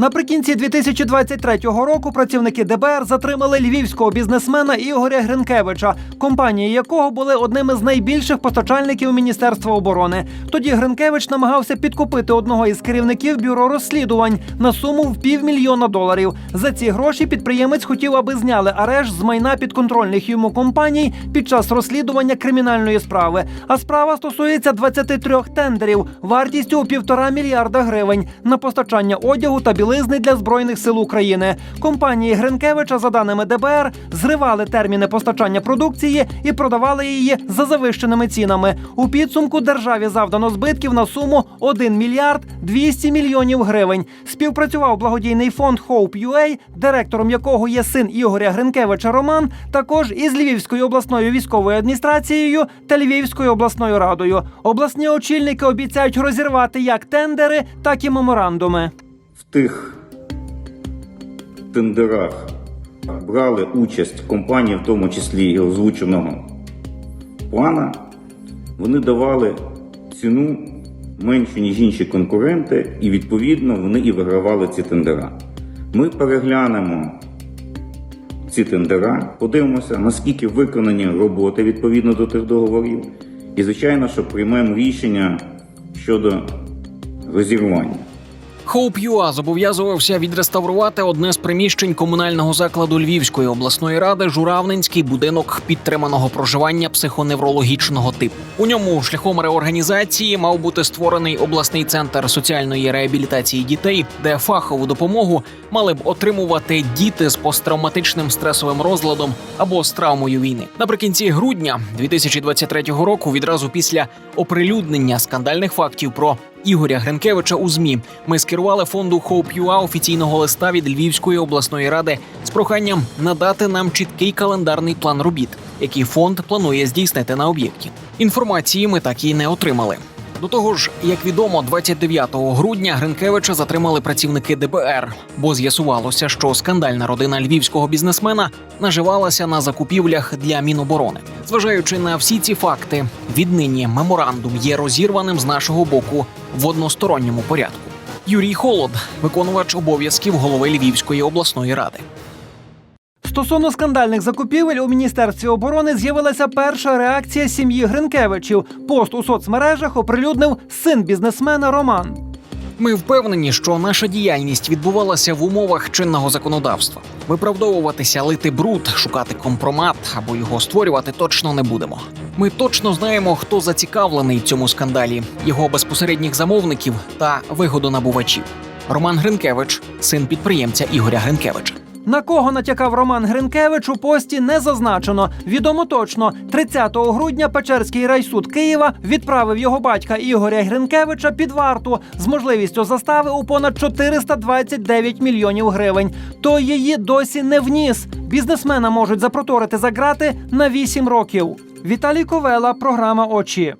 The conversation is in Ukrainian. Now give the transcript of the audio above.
Наприкінці 2023 року працівники ДБР затримали львівського бізнесмена Ігоря Гринкевича, компанії якого були одними з найбільших постачальників Міністерства оборони. Тоді Гринкевич намагався підкупити одного із керівників бюро розслідувань на суму в півмільйона доларів. За ці гроші підприємець хотів, аби зняли арешт з майна підконтрольних йому компаній під час розслідування кримінальної справи. А справа стосується 23 тендерів вартістю у півтора мільярда гривень на постачання одягу та білизни для збройних сил України. Компанії Гринкевича, за даними ДБР, зривали терміни постачання продукції і продавали її за завищеними цінами. У підсумку державі завдано збитків на суму 1 мільярд 200 мільйонів гривень. Співпрацював благодійний фонд Hope UA, директором якого є син Ігоря Гринкевича Роман, також із Львівською обласною військовою адміністрацією та Львівською обласною радою. Обласні очільники обіцяють розірвати як тендери, так і меморандуми. Тих тендерах брали участь компанії, в тому числі і озвученого плана, вони давали ціну меншу, ніж інші конкуренти, і відповідно вони і вигравали ці тендера. Ми переглянемо ці тендера, подивимося, наскільки виконані роботи відповідно до тих договорів, і, звичайно, що приймемо рішення щодо розірвання. UA зобов'язувався відреставрувати одне з приміщень комунального закладу Львівської обласної ради журавненський будинок підтриманого проживання психоневрологічного типу. У ньому шляхом реорганізації мав бути створений обласний центр соціальної реабілітації дітей, де фахову допомогу мали б отримувати діти з посттравматичним стресовим розладом або з травмою війни. Наприкінці грудня 2023 року, відразу після оприлюднення скандальних фактів про Ігоря Гринкевича у змі ми скерували фонду Hope.ua офіційного листа від Львівської обласної ради з проханням надати нам чіткий календарний план робіт, який фонд планує здійснити на об'єкті. Інформації ми так і не отримали. До того ж, як відомо, 29 грудня Гринкевича затримали працівники ДБР, бо з'ясувалося, що скандальна родина львівського бізнесмена наживалася на закупівлях для Міноборони. Зважаючи на всі ці факти, віднині меморандум є розірваним з нашого боку в односторонньому порядку. Юрій Холод, виконувач обов'язків голови Львівської обласної ради. Стосовно скандальних закупівель у міністерстві оборони з'явилася перша реакція сім'ї Гринкевичів. Пост у соцмережах оприлюднив син бізнесмена Роман. Ми впевнені, що наша діяльність відбувалася в умовах чинного законодавства. Виправдовуватися, лити бруд, шукати компромат або його створювати точно не будемо. Ми точно знаємо, хто зацікавлений в цьому скандалі, його безпосередніх замовників та вигодонабувачів. Роман Гринкевич, син підприємця Ігоря Гринкевича. На кого натякав Роман Гринкевич у пості не зазначено. Відомо точно, 30 грудня Печерський райсуд Києва відправив його батька Ігоря Гринкевича під варту з можливістю застави у понад 429 мільйонів гривень. Той її досі не вніс. Бізнесмена можуть запроторити за грати на 8 років. Віталій Ковела, програма Очі.